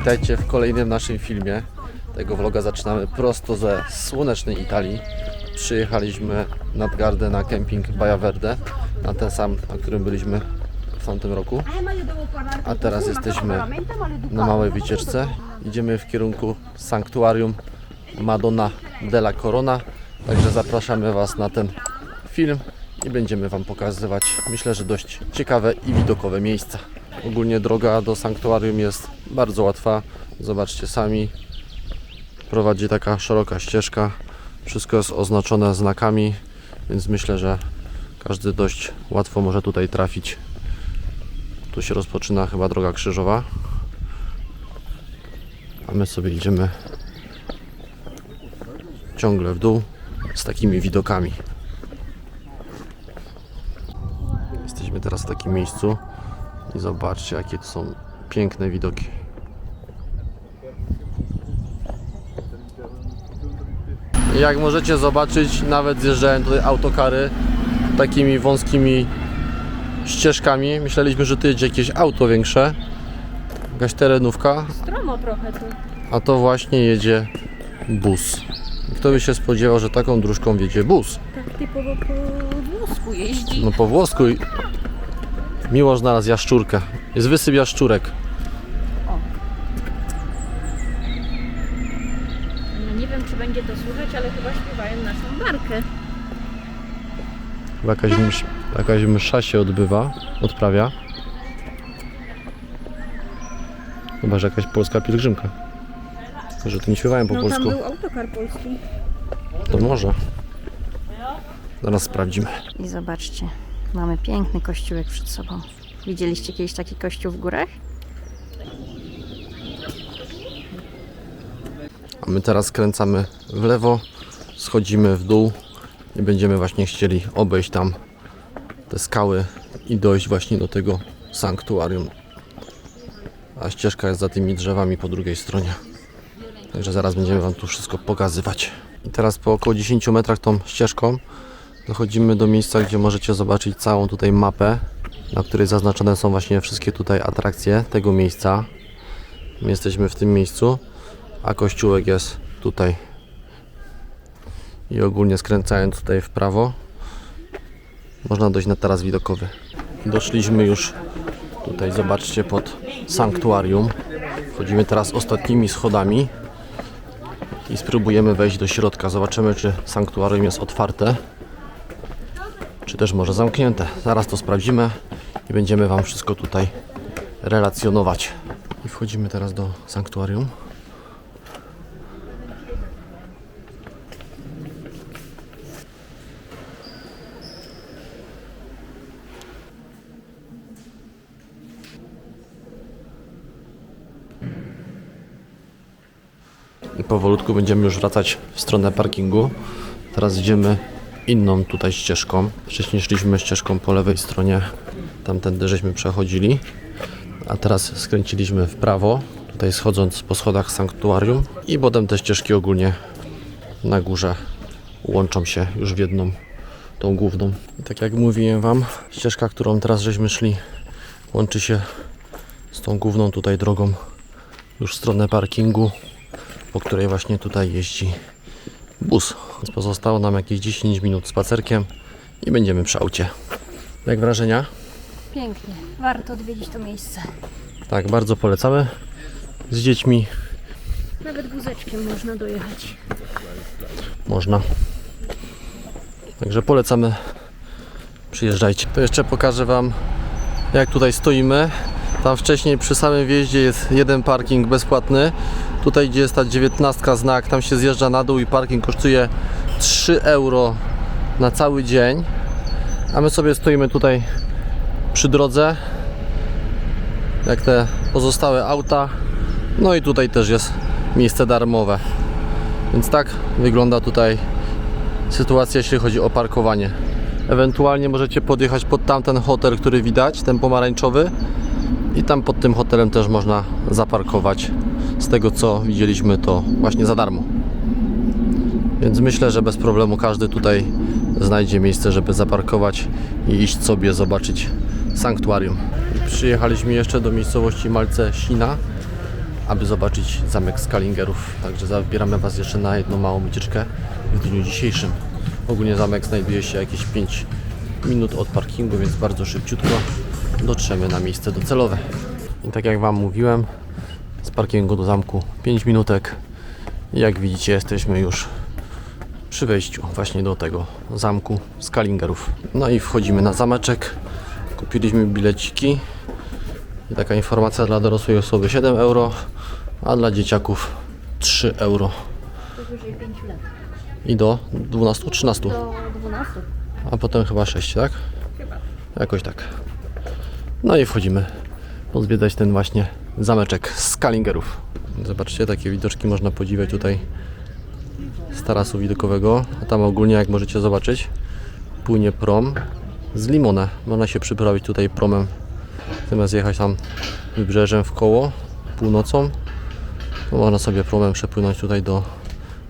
Witajcie w kolejnym naszym filmie. Tego vloga zaczynamy prosto ze słonecznej Italii. Przyjechaliśmy nad Gardę na kemping Baja Verde, na ten sam, na którym byliśmy w tamtym roku. A teraz jesteśmy Na małej wycieczce idziemy w kierunku sanktuarium Madonna della Corona. Także zapraszamy Was na ten film i będziemy Wam pokazywać, myślę, że dość ciekawe i widokowe miejsca. Ogólnie droga do sanktuarium jest bardzo łatwa. Zobaczcie sami. Prowadzi taka szeroka ścieżka. Wszystko jest oznaczone znakami, więc myślę, że każdy dość łatwo może tutaj trafić. Tu się rozpoczyna chyba droga krzyżowa. A my sobie idziemy ciągle w dół z takimi widokami. Jesteśmy teraz w takim miejscu i zobaczcie jakie to są piękne widoki. Jak możecie zobaczyć, nawet zjeżdżają tutaj autokary takimi wąskimi ścieżkami. Myśleliśmy, że tu jedzie jakieś auto większe, jakaś terenówka, Stromo trochę tu. a to właśnie jedzie bus. Kto by się spodziewał, że taką dróżką jedzie bus? Tak typowo po włosku jeździ. No po włosku i- Miłosz znalazł jaszczurkę. Jest wysyp jaszczurek. No nie wiem, czy będzie to słychać, śpiewają naszą markę. Chyba Jakaś, msz, jakaś msza się odbywa, odprawia. Chyba, że jakaś polska pielgrzymka. Że tu nie śpiewają po No tam polsku. był autokar polski. To może. Zaraz sprawdzimy. I zobaczcie, mamy piękny kościółek przed sobą. Widzieliście kiedyś taki kościół w górach? A my teraz skręcamy w lewo, schodzimy w dół i będziemy właśnie chcieli obejść tam te skały i dojść właśnie do tego sanktuarium. A ścieżka jest za tymi drzewami po drugiej stronie. Także zaraz będziemy Wam tu wszystko pokazywać. I teraz po około 10 metrach tą ścieżką dochodzimy do miejsca, gdzie możecie zobaczyć całą tutaj mapę, na której zaznaczone są właśnie wszystkie tutaj atrakcje tego miejsca. My jesteśmy w tym miejscu a kościółek jest tutaj. I ogólnie skręcając tutaj w prawo, można dojść na taras widokowy. Doszliśmy już tutaj, zobaczcie, pod sanktuarium. Wchodzimy teraz ostatnimi schodami i spróbujemy wejść do środka. Zobaczymy, czy sanktuarium jest otwarte, czy też może zamknięte. Zaraz to sprawdzimy i będziemy Wam wszystko tutaj relacjonować. I wchodzimy teraz do sanktuarium. Powolutku będziemy już wracać w stronę parkingu. Teraz idziemy inną tutaj ścieżką. Wcześniej szliśmy ścieżką po lewej stronie. Tamtędy żeśmy przechodzili. A teraz skręciliśmy w prawo. Tutaj schodząc po schodach sanktuarium. I potem te ścieżki ogólnie na górze łączą się już w jedną, tą główną. I tak jak mówiłem Wam, ścieżka, którą teraz żeśmy szli, łączy się z tą główną tutaj drogą już w stronę parkingu po której właśnie tutaj jeździ bus. Więc pozostało nam jakieś 10 minut spacerkiem i będziemy przy aucie. Jak wrażenia? Pięknie. Warto odwiedzić to miejsce. Tak, bardzo polecamy. Z dziećmi Nawet wózeczkiem można dojechać. można. Także polecamy. Przyjeżdżajcie. To jeszcze pokażę Wam, jak tutaj stoimy. Tam wcześniej przy samym wjeździe jest jeden parking bezpłatny. Tutaj, gdzie jest ta 19 znak, tam się zjeżdża na dół i parking kosztuje 3 euro na cały dzień. A my sobie stoimy tutaj przy drodze, jak te pozostałe auta. No i tutaj też jest miejsce darmowe. Więc tak wygląda tutaj sytuacja, jeśli chodzi o parkowanie. Ewentualnie możecie podjechać pod tamten hotel, który widać, ten pomarańczowy. I tam pod tym hotelem też można zaparkować. Z tego co widzieliśmy, to właśnie za darmo. Więc myślę, że bez problemu każdy tutaj znajdzie miejsce, żeby zaparkować i iść sobie zobaczyć sanktuarium. Przyjechaliśmy jeszcze do miejscowości Malce Sina, aby zobaczyć zamek Skalingerów. Także zabieramy Was jeszcze na jedną małą wycieczkę w dniu dzisiejszym. Ogólnie zamek znajduje się jakieś 5 minut od parkingu, więc bardzo szybciutko dotrzemy na miejsce docelowe. I tak jak Wam mówiłem, z parkingu do zamku 5 minutek. I jak widzicie, jesteśmy już przy wejściu właśnie do tego zamku Skalingerów. No i wchodzimy na zameczek. Kupiliśmy bileciki. I taka informacja dla dorosłej osoby 7 euro, a dla dzieciaków 3 euro. Powyżej 5 lat. I do 12-13. Do 12. A potem chyba 6, tak? Chyba. Jakoś tak. No i wchodzimy pozwiedzać ten właśnie zameczek z Kalingerów. Zobaczcie, takie widoczki można podziwiać tutaj z tarasu widokowego. A tam ogólnie, jak możecie zobaczyć, płynie prom z Limona. Można się przyprawić tutaj promem, zamiast jechać tam wybrzeżem w koło północą. To można sobie promem przepłynąć tutaj do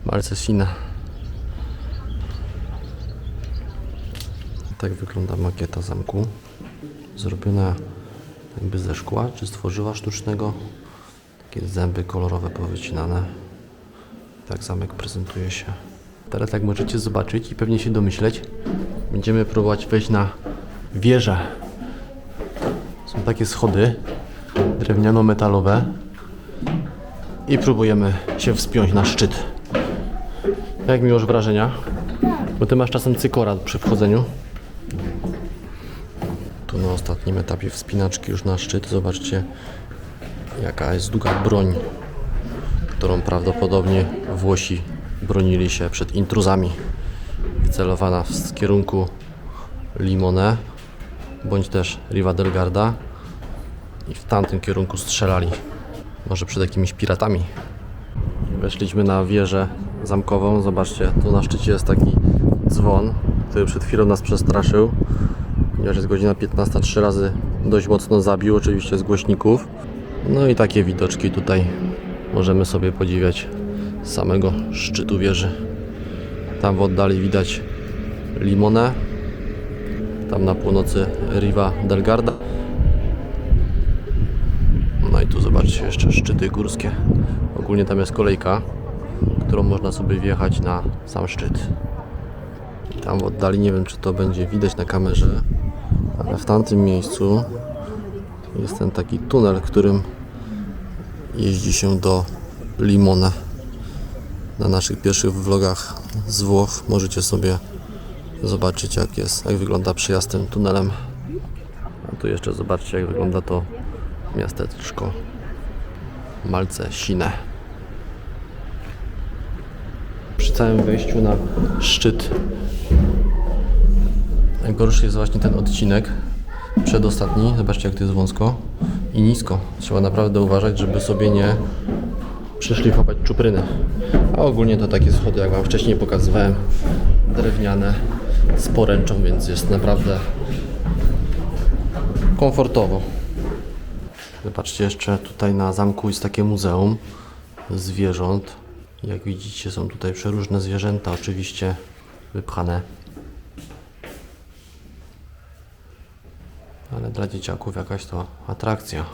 Marcesina. Tak wygląda makieta zamku. Zrobiona jakby ze szkła czy z tworzywa sztucznego. Takie zęby kolorowe powycinane. Tak zamek prezentuje się. Teraz jak możecie zobaczyć i pewnie się domyśleć, będziemy próbować wejść na wieżę. Są takie schody drewniano-metalowe i próbujemy się wspiąć na szczyt. Jak miłość wrażenia? Bo ty masz czasem cykora przy wchodzeniu. Na ostatnim etapie wspinaczki już na szczyt. Zobaczcie, jaka jest długa broń, którą prawdopodobnie Włosi bronili się przed intruzami. Wycelowana w kierunku Limone, bądź też Riva del Garda i w tamtym kierunku strzelali. Może przed jakimiś piratami. Weszliśmy na wieżę zamkową. Zobaczcie, tu na szczycie jest taki dzwon, który przed chwilą nas przestraszył. Ponieważ jest godzina 15, trzy razy dość mocno zabił, oczywiście z głośników. No i takie widoczki tutaj możemy sobie podziwiać z samego szczytu wieży. Tam w oddali widać Limonę. Tam na północy Riva del Garda. No i tu zobaczcie jeszcze szczyty górskie. Ogólnie tam jest kolejka, którą można sobie wjechać na sam szczyt. Tam w oddali, nie wiem czy to będzie widać na kamerze, ale w tamtym miejscu jest ten taki tunel, którym jeździ się do Limone. Na naszych pierwszych vlogach z Włoch możecie sobie zobaczyć jak jest, jak wygląda przejazd tym tunelem. A tu jeszcze zobaczcie jak wygląda to miasteczko Malce Sine. Przy całym wejściu na szczyt najgorszy jest właśnie ten odcinek przedostatni. Zobaczcie jak to jest wąsko i nisko. Trzeba naprawdę uważać, żeby sobie nie przeszlifować czupryny. A ogólnie to takie schody, jak Wam wcześniej pokazywałem, drewniane z poręczą, więc jest naprawdę komfortowo. Zobaczcie jeszcze tutaj na zamku jest takie muzeum zwierząt. Jak widzicie są tutaj przeróżne zwierzęta, oczywiście wypchane. Ale dla dzieciaków jakaś to atrakcja.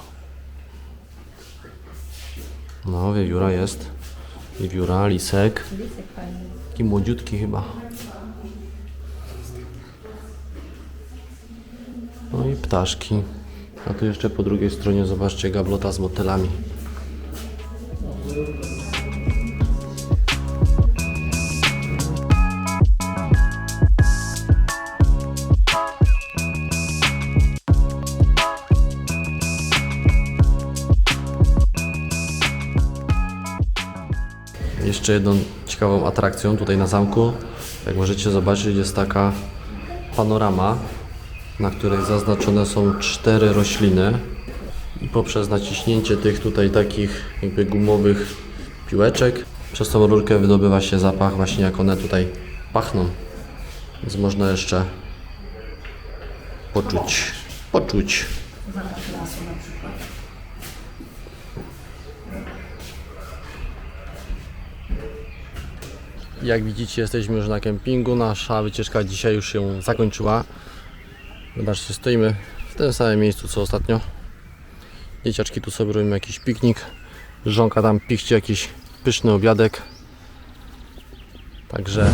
No, wiewióra jest. Wiewióra, lisek. Taki młodziutki chyba. No i ptaszki. A tu jeszcze po drugiej stronie zobaczcie gablota z motylami. Jeszcze jedną ciekawą atrakcją tutaj na zamku, jak możecie zobaczyć, jest taka panorama, na której zaznaczone są cztery rośliny i poprzez naciśnięcie tych tutaj takich jakby gumowych piłeczek przez tą rurkę wydobywa się zapach właśnie jak one tutaj pachną. Więc można jeszcze poczuć, poczuć. Jak widzicie, jesteśmy już na kempingu. Nasza wycieczka dzisiaj już się zakończyła. Zobaczcie, stoimy w tym samym miejscu co ostatnio. Dzieciaczki tu sobie robią jakiś piknik. Żonka tam pichci jakiś pyszny obiadek. Także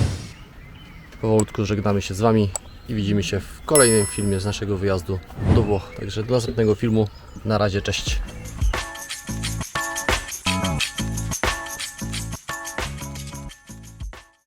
powolutku żegnamy się z Wami i widzimy się w kolejnym filmie z naszego wyjazdu do Włoch. Także do następnego filmu. Na razie, cześć.